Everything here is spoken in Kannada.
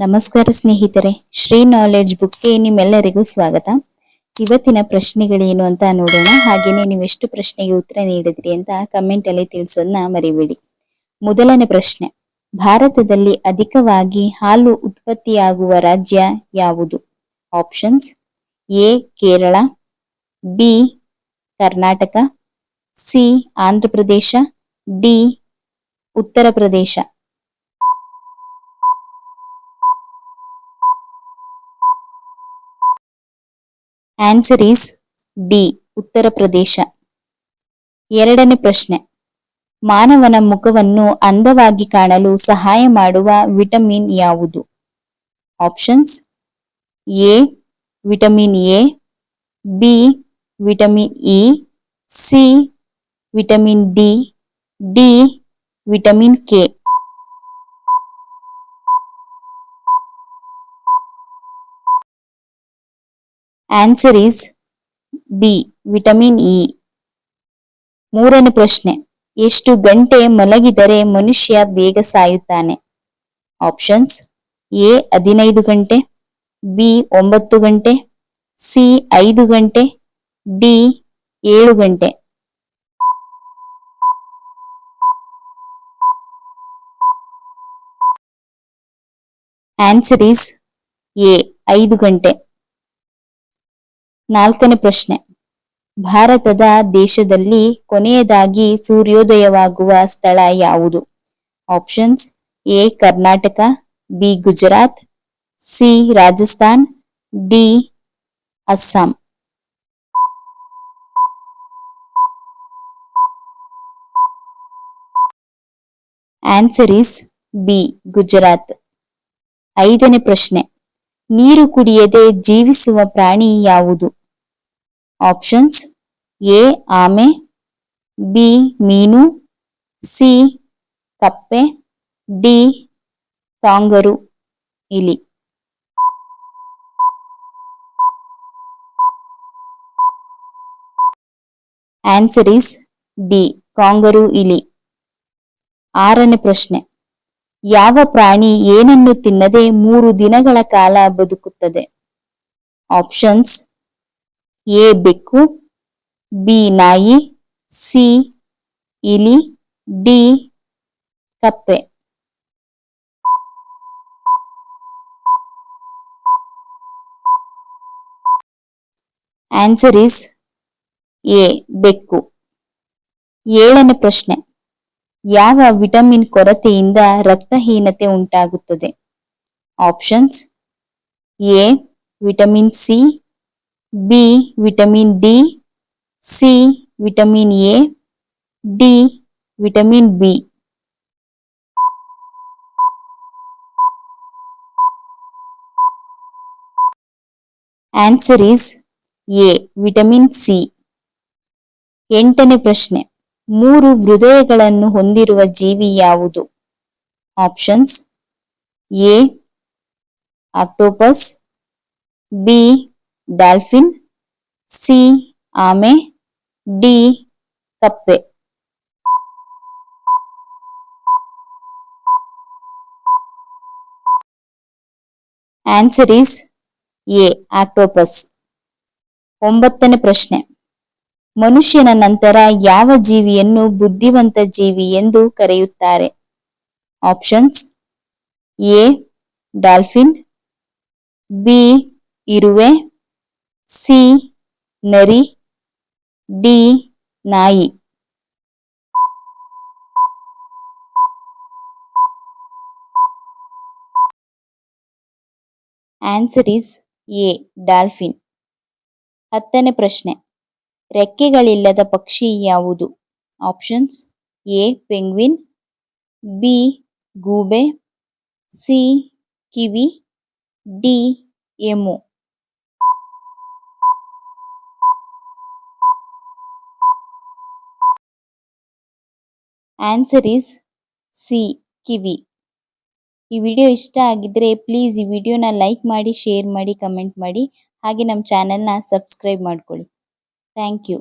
ನಮಸ್ಕಾರ ಸ್ನೇಹಿತರೆ, ಶ್ರೀ ನಾಲೆಡ್ಜ್ ಬುಕ್ಗೆ ನಿಮ್ಮೆಲ್ಲರಿಗೂ ಸ್ವಾಗತ. ಇವತ್ತಿನ ಪ್ರಶ್ನೆಗಳೇನು ಅಂತ ನೋಡೋಣ. ಹಾಗೇನೆ ಎಷ್ಟು ಪ್ರಶ್ನೆಗೆ ಉತ್ತರ ನೀಡಿದ್ರಿ ಅಂತ ಕಮೆಂಟ್ ಅಲ್ಲಿ ತಿಳಿಸೋದನ್ನ ಮರಿಬೇಡಿ. ಮೊದಲನೇ ಪ್ರಶ್ನೆ, ಭಾರತದಲ್ಲಿ ಅಧಿಕವಾಗಿ ಹಾಲು ಉತ್ಪತ್ತಿಯಾಗುವ ರಾಜ್ಯ ಯಾವುದು? Options A, Kerala, B, Karnataka, C Andhra Pradesh D, Uttar Pradesh. Answer is D Uttar Pradesh. ಎರಡನೇ ಪ್ರಶ್ನೆ. ಮಾನವನ ಮುಖವನ್ನು ಅಂದವಾಗಿ ಕಾಣಲು ಸಹಾಯ ಮಾಡುವ ವಿಟಮಿನ್ ಯಾವುದು? Options A vitamin A B vitamin E C vitamin D D vitamin K answer is B vitamin E ಮೂರನೇ ಪ್ರಶ್ನೆ, ಎಷ್ಟು ಗಂಟೆ ಮಲಗಿದರೆ ಮನುಷ್ಯ ಬೇಗ ಸಾಯುತ್ತಾನೆ? ಆಪ್ಷನ್ಸ್ ಎ ಹದಿನೈದು ಗಂಟೆ ಬಿ ಒಂಬತ್ತು ಗಂಟೆ ಸಿ ಐದು ಗಂಟೆ ಡಿ ಏಳು ಗಂಟೆ. ಆನ್ಸರ್ ಈಸ್ ಎ ಐದು ಗಂಟೆ. ನಾಲ್ಕನೇ ಪ್ರಶ್ನೆ. ಭಾರತದ ದೇಶದಲ್ಲಿ ಕೊನೆಯದಾಗಿ ಸೂರ್ಯೋದಯವಾಗುವ ಸ್ಥಳ ಯಾವುದು? Options, A, Karnataka, B, Gujarat, C, Rajasthan, D, Assam. Answer is B, Gujarat. ಐದನೇ ಪ್ರಶ್ನೆ. ನೀರು ಕುಡಿಯದೆ ಜೀವಿಸುವ ಪ್ರಾಣಿ ಯಾವುದು? ಆಪ್ಷನ್ಸ್ ಎ ಆಮೆ ಬಿ ಮೀನು ಸಿ ಕಪ್ಪೆ ಡಿ ಕಾಂಗರು ಇಲಿ ಆನ್ಸರ್ ಇಸ್ ಡಿ ಕಾಂಗರು ಇಲಿ ಆರನೇ ಪ್ರಶ್ನೆ. ಯಾವ ಪ್ರಾಣಿ ಏನನ್ನು ತಿನ್ನದೆ ಮೂರು ದಿನಗಳ ಕಾಲ ಬದುಕುತ್ತದೆ? ಆಪ್ಷನ್ಸ್ ಎ ಬೆಕ್ಕು, ಬಿ ನಾಯಿ, ಸಿ ಇಲಿ, ಡಿ ಕಪ್ಪೆ. ಆನ್ಸರ್ ಇಸ್ ಎ ಬೆಕ್ಕು. ಏಳನೇ ಪ್ರಶ್ನೆ. ಯಾವ ವಿಟಮಿನ್ ಕೊರತೆಯಿಂದ ರಕ್ತಹೀನತೆ ಉಂಟಾಗುತ್ತದೆ? Options A, vitamin C B vitamin D C vitamin A D vitamin B answer is A vitamin C ಎಂಟನೇ ಪ್ರಶ್ನೆ. ಮೂರು ಹೃದಯಗಳನ್ನು ಹೊಂದಿರುವ ಜೀವಿ ಯಾವುದು? Options A octopus B dolphin C ಆಮೆ ಡಿ ಕಪ್ಪೆ ಆನ್ಸರ್ ಈಸ್ ಎ ಆಕ್ಟೋಪಸ್ ಒಂಬತ್ತನೇ ಪ್ರಶ್ನೆ. ಮನುಷ್ಯನ ನಂತರ ಯಾವ ಜೀವಿಯನ್ನು ಬುದ್ಧಿವಂತ ಜೀವಿ ಎಂದು ಕರೆಯುತ್ತಾರೆ? ಆಪ್ಷನ್ಸ್ ಎ ಡಾಲ್ಫಿನ್ ಬಿ ಇರುವೆ. ಸಿ, ನರಿ, ಡಿ, ನಾಯಿ. ಆನ್ಸರ್ ಇಸ್ ಎ ಡಾಲ್ಫಿನ್ ಹತ್ತನೇ ಪ್ರಶ್ನೆ. ರೆಕ್ಕೆಗಳಿಲ್ಲದ ಪಕ್ಷಿ ಯಾವುದು? ಆಪ್ಷನ್ಸ್ ಎ ಪೆಂಗ್ವಿನ್ ಬಿ ಗೂಬೆ C kiwi D emu. Answer is C kiwi ಈ ವಿಡಿಯೋ ಇಷ್ಟ ಆಗಿದ್ರೆ ಪ್ಲೀಸ್ ಈ ವಿಡಿಯೋನ ಲೈಕ್ ಮಾಡಿ ಶೇರ್ ಮಾಡಿ ಕಮೆಂಟ್ ಮಾಡಿ. ಹಾಗೆ ನಮ್ಮ ಚಾನೆಲ್ನ ಸಬ್ಸ್ಕ್ರೈಬ್ ಮಾಡ್ಕೊಳ್ಳಿ. Thank you